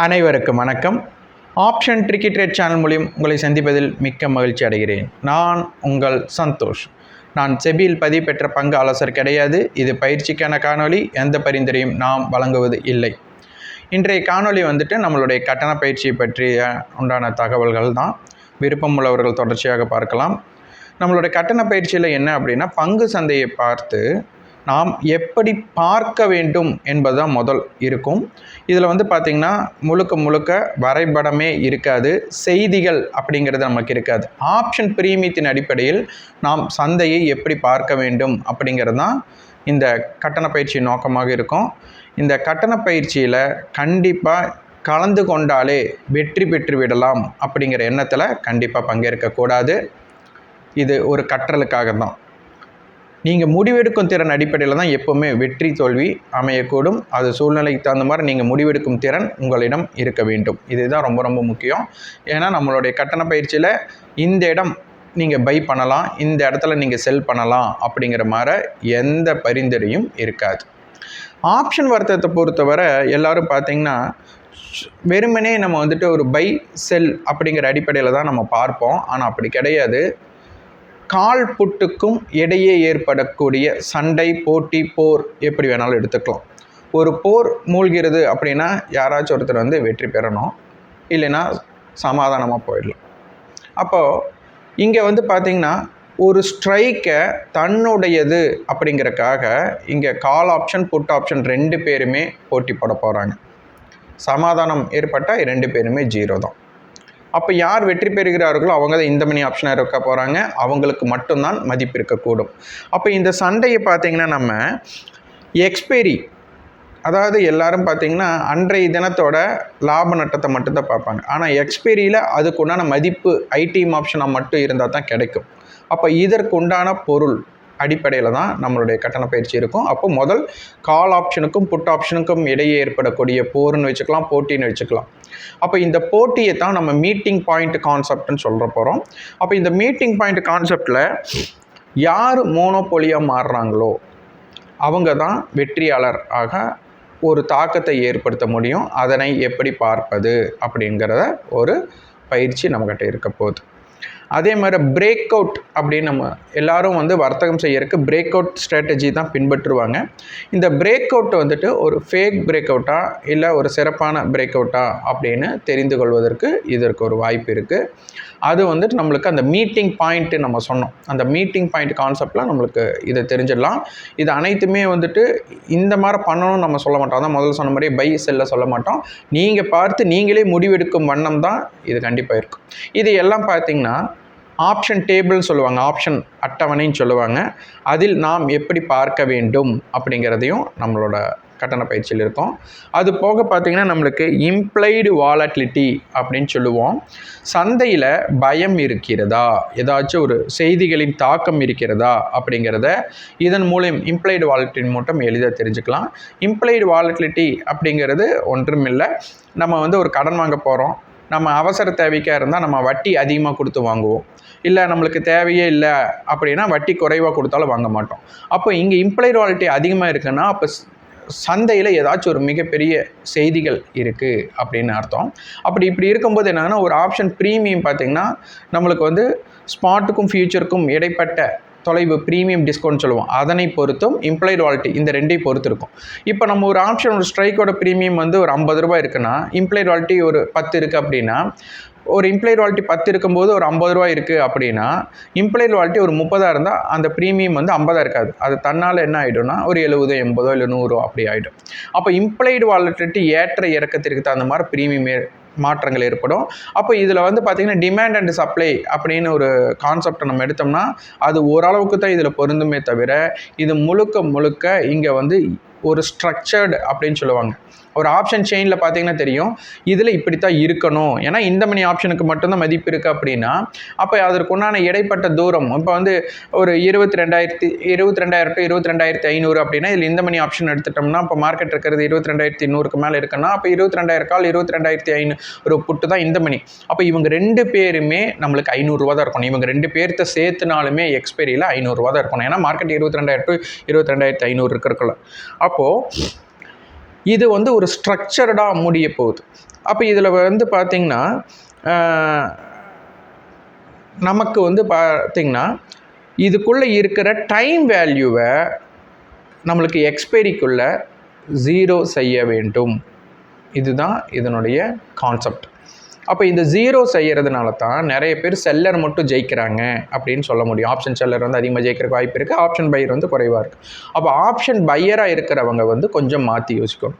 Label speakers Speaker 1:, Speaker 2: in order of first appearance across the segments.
Speaker 1: அனைவருக்கும் வணக்கம். Option tricky trade channel மூலியம் உங்களை சந்திப்பதில் மிக்க மகிழ்ச்சி அடைகிறேன். நான் உங்கள் சந்தோஷ். நான் செபியில் பதிவு பெற்ற பங்கு ஆலோசர் கிடையாது. இது பயிற்சிக்கான காணொளி. எந்த பரிந்துரையும் நாம் வழங்குவது இல்லை. இன்றைய காணொளி வந்துட்டு நம்மளுடைய கட்டண பயிற்சியை பற்றிய உண்டான தகவல்கள் தான். விருப்பம் உள்ளவர்கள் தொடர்ச்சியாக பார்க்கலாம். நம்மளுடைய கட்டண பயிற்சியில் என்ன அப்படின்னா பங்கு சந்தையை பார்த்து நாம் எப்படி பார்க்க வேண்டும் என்பது தான் முதல் இருக்கும். இதில் வந்து பார்த்திங்கன்னா முழுக்க முழுக்க வரைபடமே இருக்காது. செய்திகள் அப்படிங்கிறது நமக்கு இருக்காது. ஆப்ஷன் பிரீமியத்தின் அடிப்படையில் நாம் சந்தையை எப்படி பார்க்க வேண்டும் அப்படிங்கிறது தான் இந்த கட்டண பயிற்சி நோக்கமாக இருக்கும். இந்த கட்டண பயிற்சியில் கண்டிப்பாக கலந்து கொண்டாலே வெற்றி பெற்று விடலாம் அப்படிங்கிற எண்ணத்தில் கண்டிப்பாக பங்கேற்கக்கூடாது இது ஒரு கற்றலுக்காக தான் நீங்கள் முடிவெடுக்கும் திறன் அடிப்படையில் தான் எப்போவுமே வெற்றி தோல்வி அமையக்கூடும். அது சூழ்நிலைக்கு தகுந்த மாதிரி நீங்கள் முடிவெடுக்கும் திறன் உங்களிடம் இருக்க வேண்டும். இதுதான் ரொம்ப ரொம்ப முக்கியம். ஏன்னா நம்மளுடைய கட்டண பயிற்சியில் இந்த இடம் நீங்கள் பை பண்ணலாம் இந்த இடத்துல நீங்கள் செல் பண்ணலாம் அப்படிங்கிற மாதிரி எந்த பரிந்துரையும் இருக்காது. ஆப்ஷன் வர்த்தகத்தை பொறுத்தவரை எல்லோரும் பார்த்திங்கன்னா வெறுமனே நம்ம வந்துட்டு ஒரு பை செல் அப்படிங்கிற அடிப்படையில் தான் நம்ம பார்ப்போம். ஆனால் அப்படி கிடையாது. கால் புட்டுக்கும் இடையே ஏற்படக்கூடிய சண்டை போட்டி போர் எப்படி வேணாலும் எடுத்துக்கலாம். ஒரு போர் மூழ்கிறது அப்படின்னா யாராச்சும் ஒருத்தர் வந்து வெற்றி பெறணும். இல்லைன்னா சமாதானமாக போயிடலாம். அப்போது இங்கே வந்து பார்த்திங்கன்னா ஒரு ஸ்ட்ரைக்கை தன்னுடையது அப்படிங்கிறக்காக இங்கே கால் ஆப்ஷன் புட் ஆப்ஷன் ரெண்டு பேருமே போட்டி போட போகிறாங்க சமாதானம் ஏற்பட்டால் ரெண்டு பேருமே ஜீரோ தான். அப்போ யார் வெற்றி பெறுகிறார்களோ அவங்க தான் இந்த மணி ஆப்ஷனாக இருக்க போகிறாங்க அவங்களுக்கு மட்டும்தான் மதிப்பு இருக்கக்கூடும். அப்போ இந்த சண்டையை பார்த்திங்கன்னா நம்ம எக்ஸ்பைரி அதாவது எல்லாரும் பார்த்திங்கன்னா அன்றைய தினத்தோட லாப நட்டத்தை மட்டும்தான் பார்ப்பாங்க. ஆனால் எக்ஸ்பைரியில் அதுக்குண்டான மதிப்பு ஐடிஎம் ஆப்ஷனாக மட்டும் இருந்தால் தான் கிடைக்கும். அப்போ இதற்கு உண்டான பொருள் அடிப்படையில் தான் நம்மளுடைய கட்டண பயிற்சி இருக்கும். அப்போ முதல் கால் ஆப்ஷனுக்கும் புட் ஆப்ஷனுக்கும் இடையே ஏற்படக்கூடிய போர்னு வச்சுக்கலாம் போட்டின்னு வச்சுக்கலாம். அப்போ இந்த போட்டியை தான் நம்ம மீட்டிங் பாயிண்ட் கான்செப்ட்னு சொல்கிற போகிறோம் அப்போ இந்த மீட்டிங் பாயிண்ட் கான்செப்டில் யார் மோனோபோலியாக மாறுறாங்களோ அவங்க தான் வெற்றியாளர் ஆக ஒரு தாக்கத்தை ஏற்படுத்த முடியும். அதனை எப்படி பார்ப்பது அப்படிங்கிறத ஒரு பயிற்சி நம்மக்கிட்ட இருக்க போகுது. அதே மாதிரி பிரேக் அவுட் அப்படின்னு நம்ம எல்லாரும் வந்து வர்த்தகம் செய்யறதுக்கு பிரேக் அவுட் ஸ்ட்ராட்டஜி தான் பின்பற்றுவாங்க. இந்த பிரேக் அவுட் வந்துட்டு ஒரு ஃபேக் பிரேக் அவுட்டா இல்லை ஒரு சிறப்பான பிரேக் அவுட்டா அப்படின்னு தெரிந்து கொள்வதற்கு இதற்கு ஒரு வாய்ப்பு இருக்குது அது வந்துட்டு நம்மளுக்கு அந்த மீட்டிங் பாயிண்ட்டு நம்ம சொன்னோம். அந்த மீட்டிங் பாயிண்ட் கான்செப்டில் நம்மளுக்கு இதை தெரிஞ்சிடலாம். இது அனைத்துமே வந்துட்டு இந்த மாதிரி பண்ணணும்னு நம்ம சொல்ல மாட்டோம். அதான் முதல்ல சொன்ன மாதிரி பை செல்ல சொல்ல மாட்டோம். நீங்கள் பார்த்து நீங்களே முடிவெடுக்கும் வண்ணம் தான் இது கண்டிப்பாக இருக்கும். இது எல்லாம் பார்த்திங்கன்னா ஆப்ஷன் டேபிள்னு சொல்லுவாங்க. ஆப்ஷன் அட்டவணைன்னு சொல்லுவாங்க. அதில் நாம் எப்படி பார்க்க வேண்டும் அப்படிங்கிறதையும் நம்மளோட கட்டண பயிற்சியில் இருக்கும். அது போக பார்த்திங்கன்னா நம்மளுக்கு இம்ப்ளைடு வாலட்டிலிட்டி அப்படின்னு சொல்லுவோம். சந்தையில் பயம் இருக்கிறதா? ஏதாச்சும் ஒரு செய்திகளின் தாக்கம் இருக்கிறதா? அப்படிங்கிறத இதன் மூலம் இம்ப்ளைடு வாலட்டின் மட்டும் எளிதாக தெரிஞ்சுக்கலாம். இம்ப்ளைடு வாலட்டிலிட்டி அப்படிங்கிறது ஒன்றும் இல்லை நம்ம வந்து ஒரு கடன் வாங்க போகிறோம் நம்ம அவசர தேவைக்காக இருந்தால் நம்ம வட்டி அதிகமாக கொடுத்து வாங்குவோம். இல்லை நம்மளுக்கு தேவையே இல்லை அப்படின்னா வட்டி குறைவாக கொடுத்தாலும் வாங்க மாட்டோம். அப்போ இங்கே இம்ப்ளைட் வாலிட்டி அதிகமாக இருக்குன்னா அப்போ சந்தையில் ஏதாச்சும் ஒரு மிகப்பெரிய செய்திகள் இருக்குது அப்படின்னு அர்த்தம். அப்படி இப்படி இருக்கும்போது என்னன்னா ஒரு ஆப்ஷன் ப்ரீமியம் பார்த்திங்கன்னா நம்மளுக்கு வந்து ஸ்பாட்டுக்கும் ஃப்யூச்சருக்கும் இடைப்பட்ட தொலைவு ப்ரீமியம் டிஸ்கவுண்ட் சொல்லுவோம். அதனை பொறுத்தும் இம்ப்ளைடு வாலிட்டி இந்த ரெண்டையும் பொறுத்து இருக்கும் இப்போ நம்ம ஒரு ஆப்ஷன் ஒரு ஸ்ட்ரைக்கோட ப்ரீமியம் வந்து ஒரு ஐம்பது ரூபாய் இருக்குன்னா இம்ப்ளைட் வாலிட்டி ஒரு பத்து இருக்குது அப்படின்னா ஒரு இம்ப்ளைட் வாலிட்டி பத்து இருக்கும்போது ஒரு ஐம்பது ரூபா இருக்குது அப்படின்னா இம்ப்ளைட் வாலிட்டி ஒரு முப்பதாக இருந்தால் அந்த ப்ரீமியம் வந்து ஐம்பதாக இருக்காது. அது தன்னால் என்ன ஆகிடும்னா ஒரு எழுபதோ எண்பதோ இல்லை நூறோ அப்படி ஆகிடும் அப்போ இம்ப்ளைடு வாலிட்டி ஏற்ற இறக்கத்திற்கு தகுந்த மாதிரி ப்ரீமியம் மாற்றங்கள் ஏற்படும். அப்போ இதில் வந்து பார்த்திங்கன்னா டிமாண்ட் அண்ட் சப்ளை அப்படின்னு ஒரு கான்செப்டை நம்ம எடுத்தோம்னா அது ஓரளவுக்கு தான் இதில் பொருந்துமே தவிர இது முழுக்க முழுக்க இங்கே வந்து ஒரு ஸ்ட்ரக்சர்டு அப்படின்னு சொல்லுவாங்க. ஒரு ஆப்ஷன் செயினில் பார்த்தீங்கன்னா தெரியும். இதில் இப்படி தான் இருக்கணும். ஏன்னா இந்த மணி ஆப்ஷனுக்கு மட்டும்தான் மதிப்பு இருக்குது அப்படின்னா அப்போ அதற்கு உண்டான இடைப்பட்ட தூரம் இப்போ வந்து ஒரு இருபத்தி ரெண்டாயிரத்தி இருபத்தி ரெண்டாயிரம் டு இருபத்தி ரெண்டாயிரத்தி ஐநூறு அப்படின்னா இதில் இந்த மணி ஆப்ஷன் எடுத்துட்டோம்னா இப்போ மார்க்கெட் இருக்கிறது இருபத்தி ரெண்டாயிரத்தி நூறுக்கு மேலே இருக்குன்னா அப்போ இருபத்தி ரெண்டாயிரம் கால் இருபத்தி ரெண்டாயிரத்தி ஐநூறு ஒரு புட்டு தான் இந்த மணி அப்போ இவங்க ரெண்டு பேருமே நம்மளுக்கு ஐநூறுரூவா தான் இருக்கணும். இவங்க ரெண்டு பேர்த்த சேர்த்துனாலுமே எக்ஸ்பைரியில் ஐநூறுரூவா தான் இருக்கணும். ஏன்னா மார்க்கெட் இருபத்தி ரெண்டாயிரம் டு இருபத்தி ரெண்டாயிரத்தி ஐநூறு இருக்கிறக்குள்ள அப்போது இது வந்து ஒரு ஸ்ட்ரக்சர்டாக முடிய போகுது. அப்போ இதில் வந்து பார்த்திங்கன்னா நமக்கு வந்து பார்த்திங்கன்னா இதுக்குள்ளே இருக்கிற டைம் வேல்யூவை நம்மளுக்கு எக்ஸ்பைரிக்குள்ளே ஜீரோ செய்ய வேண்டும். இதுதான் இதனுடைய கான்செப்ட் அப்போ இந்த ஜீரோ செய்கிறதுனால தான் நிறைய பேர் செல்லர் மட்டும் ஜெயிக்கிறாங்க அப்படின்னு சொல்ல முடியும். ஆப்ஷன் செல்லர் வந்து அதிகமாக ஜெயிக்கிறக்கு வாய்ப்பு இருக்குது ஆப்ஷன் பையர் வந்து குறைவாக இருக்குது அப்போ ஆப்ஷன் பையராக இருக்கிறவங்க வந்து கொஞ்சம் மாற்றி யோசிக்கணும்.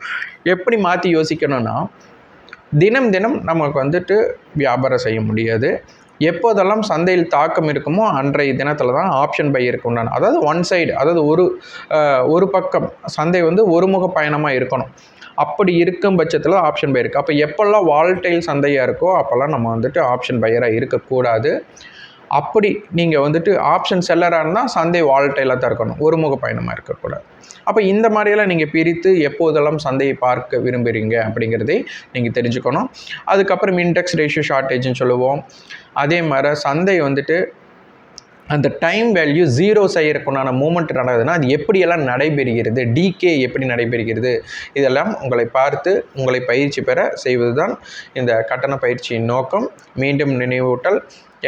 Speaker 1: எப்படி மாற்றி யோசிக்கணும்னா தினம் தினம் நமக்கு வந்துட்டு வியாபாரம் செய்ய முடியாது. எப்போதெல்லாம் சந்தையில் தாக்கம் இருக்குமோ அன்றைய தினத்தில் தான் ஆப்ஷன் பை இருக்கு உண்டான அதாவது ஒன் சைடு அதாவது ஒரு ஒரு பக்கம் சந்தை வந்து ஒருமுக பயணமாக இருக்கணும். அப்படி இருக்கும் பட்சத்தில் ஆப்ஷன் பை இருக்குது அப்போ எப்போல்லாம் வால்டைல் சந்தையாக இருக்கோ அப்போல்லாம் நம்ம வந்துட்டு ஆப்ஷன் பையராக இருக்கக்கூடாது. அப்படி நீங்கள் வந்துட்டு ஆப்ஷன் செல்லராக இருந்தால் சந்தை வால்டைலாக தான் இருக்கணும். ஒருமுக பயணமாக இருக்கக்கூடாது. அப்போ இந்த மாதிரியெல்லாம் நீங்கள் பிரித்து எப்போதெல்லாம் சந்தையை பார்க்க விரும்புகிறீங்க அப்படிங்கிறதை நீங்கள் தெரிஞ்சுக்கணும். அதுக்கப்புறம் இண்டெக்ஸ் ரேஷியோ ஷார்ட்டேஜ்னு சொல்லுவோம். அதே மாதிரி சந்தை வந்துட்டு அந்த டைம் வேல்யூ ஜீரோ செய்யறக்குண்டான மூமெண்ட் நடக்குதுன்னா அது எப்படியெல்லாம் நடைபெறுகிறது டிகே எப்படி நடைபெறுகிறது இதெல்லாம் உங்களை பார்த்து உங்களை பயிற்சி பெற செய்வது தான் இந்த கட்டண பயிற்சியின் நோக்கம். மீண்டும் நினைவூட்டல்.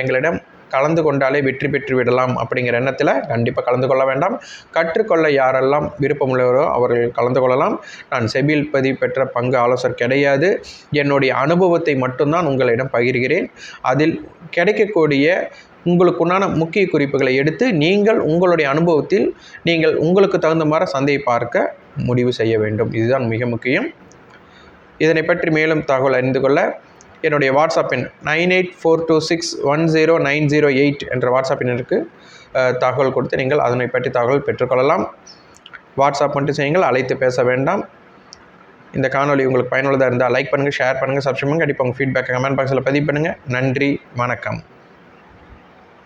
Speaker 1: எங்களிடம் கலந்து கொண்டாலே வெற்றி பெற்று விடலாம் அப்படிங்கிற எண்ணத்தில் கண்டிப்பாக கலந்து கொள்ள வேண்டாம். கற்றுக்கொள்ள யாரெல்லாம் விருப்பமுள்ளவரோ அவர்கள் கலந்து கொள்ளலாம். நான் செபில் பதிவு பெற்ற பங்கு ஆலோசர் கிடையாது. என்னுடைய அனுபவத்தை மட்டும்தான் உங்களிடம் பகிர்கிறேன். அதில் கிடைக்கக்கூடிய உங்களுக்குண்டான முக்கிய குறிப்புகளை எடுத்து நீங்கள் உங்களுடைய அனுபவத்தில் நீங்கள் உங்களுக்கு தகுந்த மாதிரி சந்தையை பார்க்க முடிவு செய்ய வேண்டும். இதுதான் மிக முக்கியம். இதனை பற்றி மேலும் தகவல் அறிந்து கொள்ள என்னுடைய வாட்ஸ்அப் எண் nine eight four two six one zero nine zero eight என்ற வாட்ஸ்அப் எண்ணிற்கு தகவல் கொடுத்து நீங்கள் அதனை பற்றி தகவல் பெற்றுக்கொள்ளலாம். வாட்ஸ்அப் மட்டும் செய்யுங்கள் அழைத்து பேச வேண்டாம். இந்த காணொளி உங்களுக்கு பயனுள்ளதாக இருந்தால் லைக் பண்ணுங்கள் ஷேர் பண்ணுங்கள் சப்ஸ்கிரைப் பண்ணுங்கள் கண்டிப்பாக உங்கள் ஃபீட்பேக் கமெண்ட் பாக்ஸில் பதிவு பண்ணுங்கள் நன்றி வணக்கம்.